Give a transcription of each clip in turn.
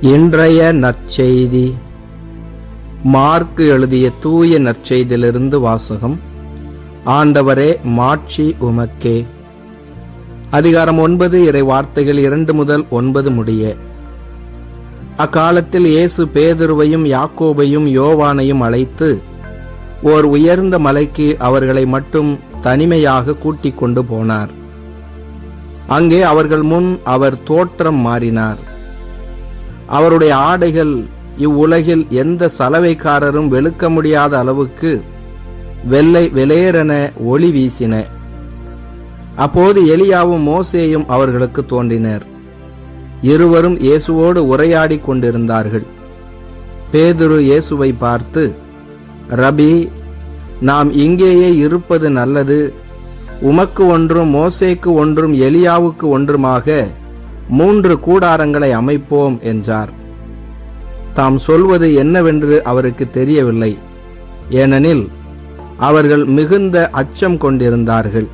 இன்றைய நற்செய்தி. மார்க்கு எழுதிய தூய நற்செய்தியிலிருந்து வாசகம். ஆண்டவரே மாட்சி உமக்கே. அதிகாரம் ஒன்பது இறை வார்த்தைகள் இரண்டு முதல் ஒன்பது முடிய. அக்காலத்தில் இயேசு பேதுருவையும் யாக்கோபையும் யோவானையும் அழைத்து ஓர் உயர்ந்த மலைக்கு அவர்களை மட்டும் தனிமையாக கூட்டிக் கொண்டு போனார். அங்கே அவர்கள் முன் அவர் தோற்றம் மாறினார். அவருடைய ஆடைகள் இவ்வுலகில் எந்த சலவைக்காரரும் வெளுக்க முடியாத அளவுக்கு வெள்ளை வெளேரென ஒளி வீசின. அப்போது எலியாவும் மோசேயும் அவர்களுக்கு தோன்றினர். இருவரும் இயேசுவோடு உரையாடிக் கொண்டிருந்தார்கள். பேதுரு இயேசுவை பார்த்து ரபி நாம் இங்கேயே இருப்பது நல்லது. உமக்கு ஒன்றும் மோசேக்கு ஒன்றும் எலியாவுக்கு ஒன்றுமாக மூன்று கூடாரங்களை அமைப்போம் என்றார். தாம் சொல்வது என்னவென்று அவருக்கு தெரியவில்லை. ஏனெனில் அவர்கள் மிகுந்த அச்சம் கொண்டிருந்தார்கள்.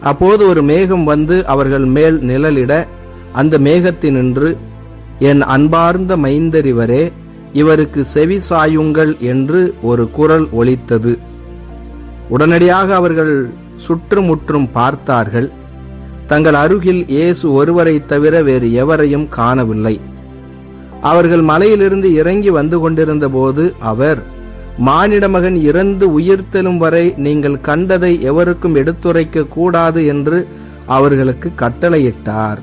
அப்போது ஒரு மேகம் வந்து அவர்கள் மேல் நிழலிட அந்த மேகத்தினின்று என் அன்பார்ந்த மைந்தறிவரே இவருக்கு செவி சாயுங்கள் என்று ஒரு குரல் ஒலித்தது. உடனடியாக அவர்கள் சுற்றுமுற்றும் பார்த்தார்கள். தங்கள் அருகில் இயேசு ஒருவரைத் தவிர வேறு எவரையும் காணவில்லை. அவர்கள் மலையிலிருந்து இறங்கி வந்து கொண்டிருந்த போது அவர் மானிட மகன் இறந்து உயிர்த்தெழும் வரை நீங்கள் கண்டதை எவருக்கும் எடுத்துரைக்க கூடாது என்று அவர்களுக்கு கட்டளையிட்டார்.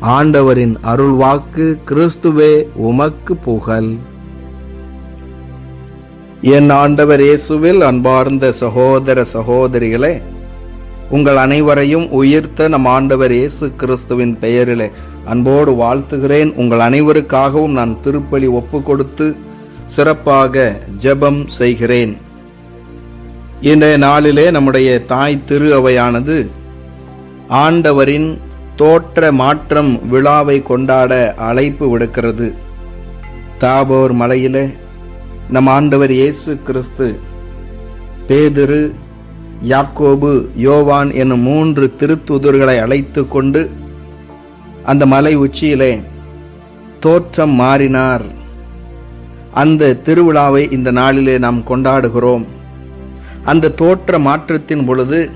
ஆண்டவரின் அருள்வாக்கு கிறிஸ்துவே உமக்கு புகழ். என் ஆண்டவர் இயேசுவில் அன்பார்ந்த சகோதர சகோதரிகளே உங்கள் அனைவரையும் உயிர்த்த நம் ஆண்டவர் இயேசு கிறிஸ்துவின் பெயரிலே அன்போடு வாழ்த்துகிறேன். உங்கள் அனைவருக்காகவும் நான் திருப்பலி ஒப்பு கொடுத்து சிறப்பாக ஜெபம் செய்கிறேன். இன்றைய நாளிலே நம்முடைய தாய் திரு அவையானது ஆண்டவரின் தோற்ற மாற்றம் விழாவை கொண்டாட அழைப்பு விடுக்கிறது. தாபோர் மலையிலே நம் ஆண்டவர் இயேசு கிறிஸ்து பேதிரு யாக்கோபு யோவான் எனும் மூன்று திருத்துதர்களை அழைத்து கொண்டு அந்த மலை உச்சியிலே தோற்றம் மாறினார். அந்த திருவிழாவை இந்த நாளிலே நாம் கொண்டாடுகிறோம். அந்த தோற்ற மாற்றத்தின் பொழுது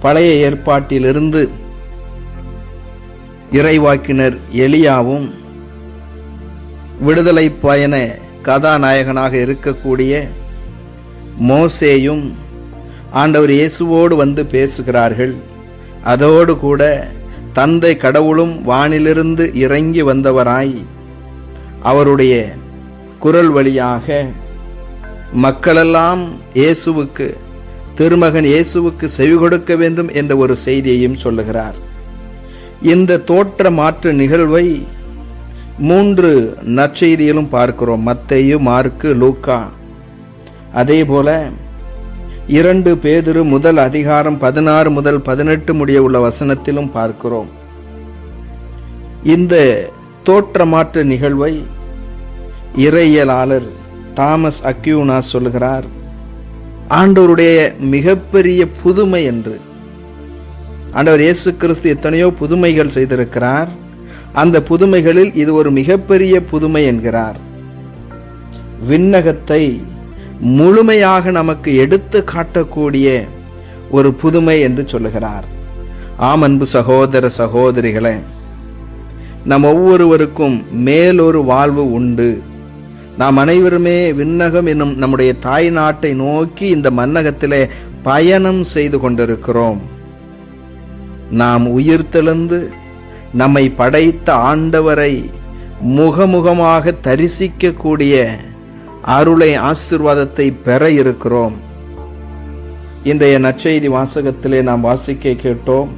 பழைய ஏற்பாட்டிலிருந்து இறைவாக்கினர் எலியாவும் விடுதலை பயண கதாநாயகனாக இருக்கக்கூடிய மோசேயும் ஆண்டவர் இயேசுவோடு வந்து பேசுகிறார்கள். அதோடு கூட தந்தை கடவுளும் வானிலிருந்து இறங்கி வந்தவராய் அவருடைய குரல் வழியாக மக்களெல்லாம் இயேசுவுக்கு திருமகன் இயேசுவுக்கு செவி கொடுக்க வேண்டும் என்ற ஒரு செய்தியையும் சொல்லுகிறார். இந்த தோற்ற மாற்று நிகழ்வை மூன்று நற்செய்தியிலும் பார்க்கிறோம். மத்தையு மார்க்கு லூக்கா. அதே போல இரண்டு பேதிரு முதல் அதிகாரம் பதினாறு முதல் பதினெட்டு முடிய உள்ள வசனத்திலும் பார்க்கிறோம். இந்த தோற்றமாற்ற நிகழ்வை இறையியலாளர் தாமஸ் அக்யூனா சொல்லுகிறார் ஆண்டவருடைய மிகப்பெரிய புதுமை என்று. ஆண்டவர் இயேசு கிறிஸ்து எத்தனையோ புதுமைகள் செய்திருக்கிறார். அந்த புதுமைகளில் இது ஒரு மிகப்பெரிய புதுமை என்கிறார். விண்ணகத்தை முழுமையாக நமக்கு எடுத்து காட்டக்கூடிய ஒரு புதுமை என்று சொல்லுகிறார். ஆம் அன்பு சகோதர சகோதரிகளே நம் ஒவ்வொருவருக்கும் மேலொரு வாழ்வு உண்டு. நாம் அனைவருமே விண்ணகம் என்னும் நம்முடைய தாய் நாட்டை நோக்கி இந்த மன்னகத்திலே பயணம் செய்து கொண்டிருக்கிறோம். நாம் உயிர் தெழுந்து நம்மை படைத்த ஆண்டவரை முகமுகமாக தரிசிக்கக்கூடிய அருளை ஆசிர்வாதத்தை பெற இருக்கிறோம். இன்றைய நற்செய்தி வாசகத்திலே நாம் வாசிக்க கேட்டோம்.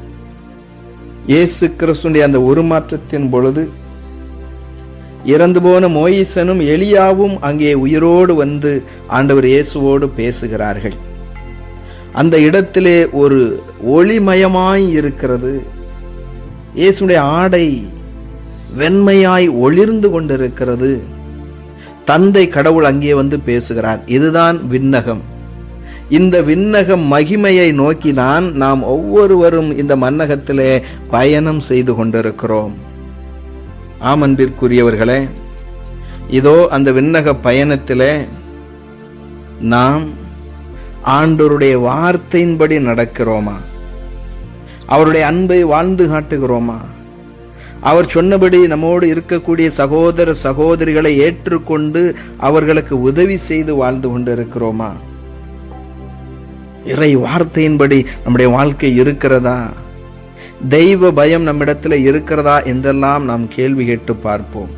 இயேசு கிறிஸ்துடைய அந்த உருமாற்றத்தின் பொழுது இறந்து போன மோயிசனும் எலியாவும் அங்கே உயிரோடு வந்து ஆண்டவர் இயேசுவோடு பேசுகிறார்கள். அந்த இடத்திலே ஒரு ஒளிமயமாய் இருக்கிறது. இயேசுடைய ஆடை வெண்மையாய் ஒளிர்ந்து கொண்டிருக்கிறது. தந்தை கடவுள் அங்கே வந்து பேசுகிறார். இதுதான் விண்ணகம். இந்த விண்ணக மகிமையை நோக்கிதான் நாம் ஒவ்வொருவரும் இந்த மன்னகத்திலே பயணம் செய்து கொண்டிருக்கிறோம். ஆமன்பிற்குரியவர்களே இதோ அந்த விண்ணக பயணத்திலே நாம் ஆண்டோருடைய வார்த்தையின்படி நடக்கிறோமா? அவருடைய அன்பை வாழ்ந்து காட்டுகிறோமா? அவர் சொன்னபடி நம்மோடு இருக்கக்கூடிய சகோதர சகோதரிகளை ஏற்றுக்கொண்டு அவர்களுக்கு உதவி செய்து வாழ்ந்து கொண்டு இருக்கிறோமா இறை வார்த்தையின்படி நம்முடைய வாழ்க்கை இருக்கிறதா? தெய்வ பயம் நம்மிடத்தில் இருக்கிறதா என்றெல்லாம் நாம் கேள்வி கேட்டு பார்ப்போம்.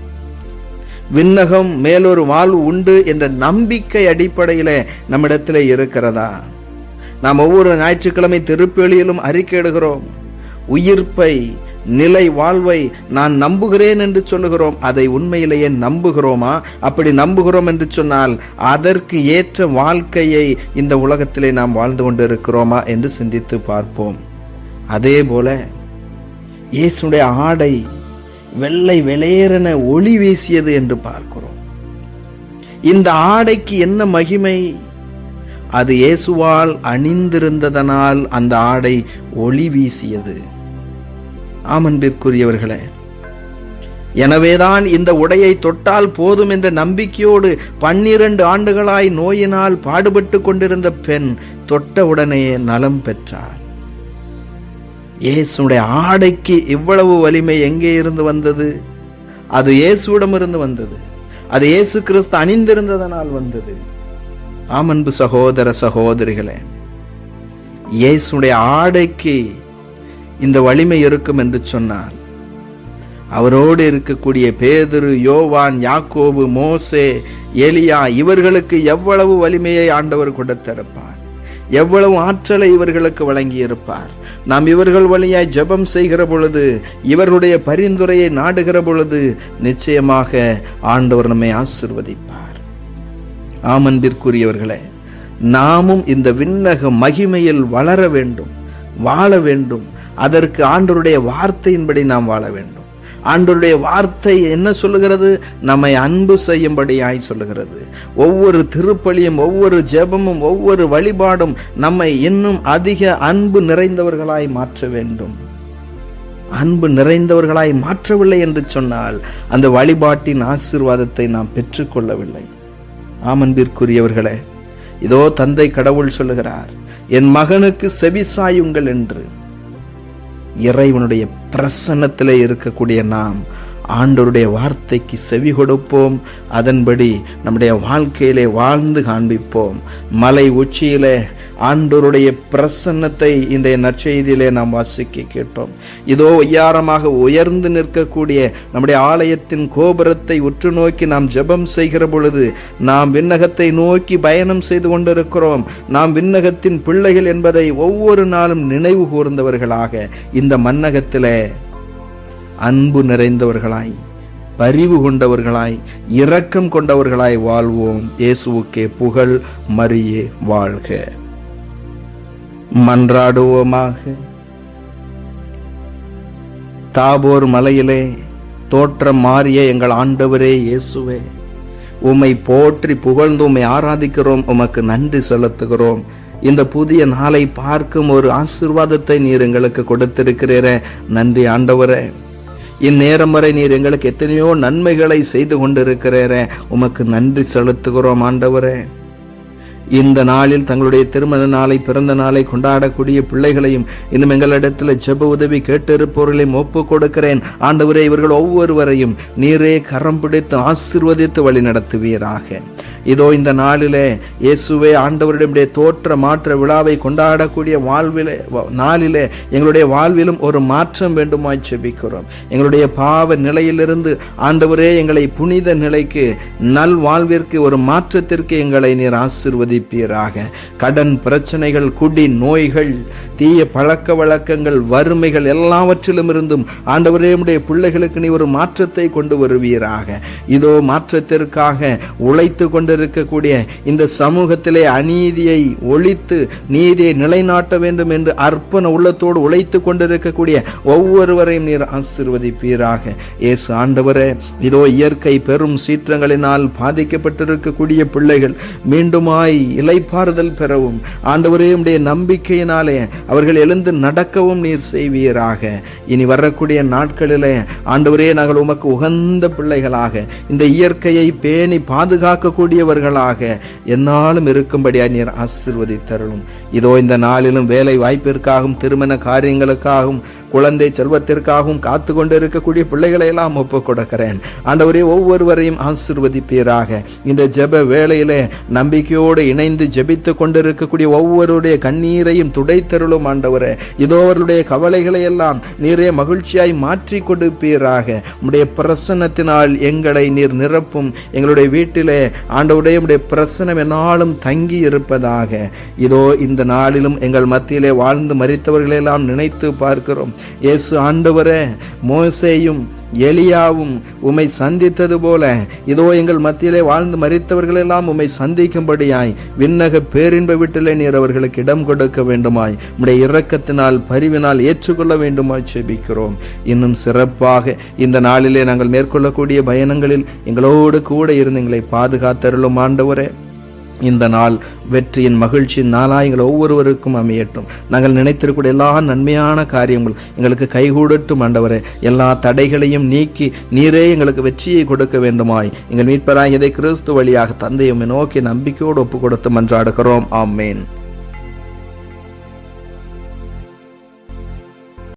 விண்ணகம் மேலொரு வாழ்வு உண்டு என்ற நம்பிக்கை அடிப்படையில் நம்மிடத்தில் இருக்கிறதா? நாம் ஒவ்வொரு ஞாயிற்றுக்கிழமை திருப்பலியிலும் அறிக்கையிடுகிறோம். உயிர்ப்பை நிலை வாழ்வை நான் நம்புகிறேன் என்று சொல்லுகிறோம். அதை உண்மையிலேயே நம்புகிறோமா? அப்படி நம்புகிறோம் என்று சொன்னால் அதற்கு ஏற்ற வாழ்க்கையை இந்த உலகத்திலே நாம் வாழ்ந்து கொண்டு இருக்கிறோமா என்று சிந்தித்து பார்ப்போம். அதே போல இயேசுடைய ஆடை வெள்ளை வெளியேறன ஒளி வீசியது என்று பார்க்கிறோம். இந்த ஆடைக்கு என்ன மகிமை? அது இயேசுவால் அணிந்திருந்ததனால் அந்த ஆடை ஒளி வீசியது. ஆமன்பிற்குரியவர்களே எனவேதான் இந்த உடையை தொட்டால் போதும் என்ற நம்பிக்கையோடு பன்னிரண்டு ஆண்டுகளாய் நோயினால் பாடுபட்டு கொண்டிருந்த பெண் தொட்ட உடனேயே நலம் பெற்றார் இயேசுடைய ஆடைக்கு இவ்வளவு வலிமை எங்கே இருந்து வந்தது? அது இயேசுவிடம் இருந்து வந்தது. அது இயேசு கிறிஸ்து அணிந்திருந்ததனால் வந்தது. ஆமன்பு சகோதர சகோதரிகளே இயேசுடைய ஆடைக்கு இந்த வலிமை இருக்கும் என்று சொன்னார். அவரோடு இருக்கக்கூடிய பேதுரு யோவான் யாக்கோபு மோசே எலியா இவர்களுக்கு எவ்வளவு வலிமையை ஆண்டவர் கொடுத்திருப்பார். எவ்வளவு ஆற்றலை இவர்களுக்கு வழங்கியிருப்பார். நாம் இவர்கள் வழியாய் ஜெபம் செய்கிற பொழுது இவர்களுடைய பரிந்துரையை நாடுகிற பொழுது நிச்சயமாக ஆண்டவர் நம்மை ஆசிர்வதிப்பார். ஆமன்பிற்குரியவர்களே நாமும் இந்த விண்ணக மகிமையில் வளர வேண்டும் வாழ வேண்டும் அதற்கு ஆண்டருடைய வார்த்தையின்படி நாம் வாழ வேண்டும். ஆண்டருடைய வார்த்தை என்ன சொல்லுகிறது? நம்மை அன்பு செய்யும்படியாய் சொல்லுகிறது. ஒவ்வொரு திருப்பலியும் ஒவ்வொரு ஜெபமும் ஒவ்வொரு வழிபாடும் நம்மை இன்னும் அதிக அன்பு நிறைந்தவர்களாய் மாற்ற வேண்டும். அன்பு நிறைந்தவர்களாய் மாற்றவில்லை என்று சொன்னால் அந்த வழிபாட்டின் ஆசீர்வாதத்தை நாம் பெற்றுக்கொள்ளவில்லை. ஆமன்பிற்குரியவர்களே இதோ தந்தை கடவுள் சொல்லுகிறார் என் மகனுக்கு செவிசாயுங்கள் என்று. இறைவனுடைய பிரசன்னத்தில் இருக்கக்கூடிய நாம் ஆண்டவருடைய வார்த்தைக்கு செவி கொடுப்போம். அதன்படி நம்முடைய வாழ்க்கையிலே வாழ்ந்து காண்பிப்போம். மலை உச்சியிலே ஆண்டோருடைய பிரசன்னத்தை இன்றைய நற்செய்தியிலே நாம் வாசிக்க கேட்டோம். இதோ ஒய்யாரமாக உயர்ந்து நிற்கக்கூடிய நம்முடைய ஆலயத்தின் கோபுரத்தை உற்று நோக்கி நாம் ஜெபம் செய்கிற பொழுது நாம் விண்ணகத்தை நோக்கி பயணம் செய்து கொண்டிருக்கிறோம். நாம் விண்ணகத்தின் பிள்ளைகள் என்பதை ஒவ்வொரு நாளும் நினைவு கூர்ந்தவர்களாக இந்த மன்னகத்தில் அன்பு நிறைந்தவர்களாய் பரிவு கொண்டவர்களாய் இரக்கம் கொண்டவர்களாய் வாழ்வோம். இயேசுவுக்கே புகழ் மரியே வாழ்க. மன்றாடுவோமாக. தாபோர் மலையிலே தோற்றம் மாறிய எங்கள் ஆண்டவரே இயேசுவே உம்மை போற்றி புகழ்ந்து உம்மை ஆராதிக்கிறோம் உமக்கு நன்றி செலுத்துகிறோம். இந்த புதிய நாளை பார்க்கும் ஒரு ஆசிர்வாதத்தை நீர் எங்களுக்கு கொடுத்திருக்கிறீரே நன்றி ஆண்டவரே. இந்நேரம் வரை நீர் எங்களுக்கு எத்தனையோ நன்மைகளை செய்து கொண்டிருக்கிறீரே உமக்கு நன்றி செலுத்துகிறோம் ஆண்டவரே. இந்த நாளில் தங்களுடைய திருமண நாளை பிறந்த நாளை கொண்டாடக்கூடிய பிள்ளைகளையும் இன்னும் எங்களிடத்தில் ஜெப உதவி கேட்டிருப்பவர்களையும் ஒப்புக் கொடுக்கிறேன். ஆண்டவரே இவர்கள் ஒவ்வொருவரையும் நீரே கரம் பிடித்து ஆசிர்வதித்து வழி நடத்துவீராக இதோ இந்த நாளிலே இயேசுவே ஆண்டவரிடமுடைய தோற்ற மாற்ற விழாவை கொண்டாடக்கூடிய வாழ்விலே நாளிலே எங்களுடைய வாழ்விலும் ஒரு மாற்றம் வேண்டுமாய் செபிக்கிறோம். எங்களுடைய பாவ நிலையிலிருந்து ஆண்டவரே எங்களை புனித நிலைக்கு நல் வாழ்விற்கு ஒரு மாற்றத்திற்கு எங்களை நீர் ஆசிர்வதிப்பீராக. கடன் பிரச்சனைகள் குடி நோய்கள் தீய பழக்க வழக்கங்கள் வறுமைகள் எல்லாவற்றிலும் இருந்தும் ஆண்டவரே உடைய பிள்ளைகளுக்கு நீ ஒரு மாற்றத்தை கொண்டு வருவீராக. இதோ மாற்றத்திற்காக உழைத்து கொண்டிருக்கக்கூடிய இந்த சமூகத்திலே அநீதியை ஒழித்து நீதியை நிலைநாட்ட வேண்டும் என்று அர்ப்பண உள்ளத்தோடு உழைத்து கொண்டிருக்கக்கூடிய ஒவ்வொருவரையும் நீர் ஆசிர்வதிப்பீராக. இயேசு ஆண்டவரே இதோ இயற்கை பெரும் சீற்றங்களினால் பாதிக்கப்பட்டிருக்கக்கூடிய பிள்ளைகள் மீண்டுமாய் இலைப்பாறுதல் பெறவும் ஆண்டவரே உடைய நம்பிக்கையினாலே அவர்கள் எழுந்து நடக்கவும் நீர் செய்வீராக. இனி வரக்கூடிய நாட்களிலே ஆண்டவரே நாங்கள் உமக்கு உகந்த பிள்ளைகளாக இந்த இயற்கையை பேணி பாதுகாக்கக்கூடியவர்களாக என்னாலும் இருக்கும்படியாக நீர் ஆசிர்வதித்தருளும். இதோ இந்த நாளிலும் வேலை வாய்ப்பிற்காகவும் திருமண காரியங்களுக்காகவும் குழந்தை செல்வத்திற்காகவும் காத்து கொண்டு இருக்கக்கூடிய பிள்ளைகளை எல்லாம் ஒப்பு கொடுக்கிறேன். ஆண்டவரே ஒவ்வொருவரையும் ஆசிர்வதிப்பீராக. இந்த ஜெப வேளையிலே நம்பிக்கையோடு இணைந்து ஜெபித்து கொண்டிருக்கக்கூடிய ஒவ்வொருடைய கண்ணீரையும் துடைத்தருளும் ஆண்டவரே. இதோ அவர்களுடைய கவலைகளை எல்லாம் நீரே மகிழ்ச்சியாய் மாற்றி கொடுப்பீராக. உம்முடைய பிரசன்னத்தினால் எங்களை நீர் நிரப்பும். எங்களுடைய வீட்டிலே ஆண்டவுடைய உம்முடைய பிரசனம் என்னாலும் தங்கி இருப்பதாக. இதோ இந்த நாளிலும் எங்கள் மத்தியிலே வாழ்ந்து மறித்தவர்களெல்லாம் நினைத்து பார்க்கிறோம். இயேசு ஆண்டவரே மோசேயும் எலியாவும் உம்மை சந்தித்தது போல இதோ எங்கள் மத்தியிலே வாழ்ந்து மறித்தவர்களெல்லாம் உம்மை சந்திக்கும்படியாய் விண்ணக பேரின்ப வீட்டிலே நீர் அவர்களுக்கு இடம் கொடுக்க வேண்டுமாய் உடைய இரக்கத்தினால் பரிவினால் ஏற்றுக்கொள்ள வேண்டுமாய் செபிக்கிறோம். இன்னும் சிறப்பாக இந்த நாளிலே நாங்கள் மேற்கொள்ளக்கூடிய பயணங்களில் எங்களோடு கூட இருந்து எங்களை பாதுகாத்தருளும் ஆண்டவரே. இந்த நாள் வெற்றியின் மகிழ்ச்சியின் நாளாக எங்கள் ஒவ்வொருவருக்கும் அமையட்டும். நாங்கள் நினைத்திருக்கூடிய எல்லா நன்மையான காரியங்கள் எங்களுக்கு கைகூடட்டும் ஆண்டவரே. எல்லா தடைகளையும் நீக்கி நீரே எங்களுக்கு வெற்றியை கொடுக்க வேண்டுமாய். எங்கள் மீட்பராய் இதை கிறிஸ்து வழியாக தந்தையுமே நோக்கி நம்பிக்கையோடு ஒப்பு கொடுத்து மன்றாடுகிறோம். ஆமேன்.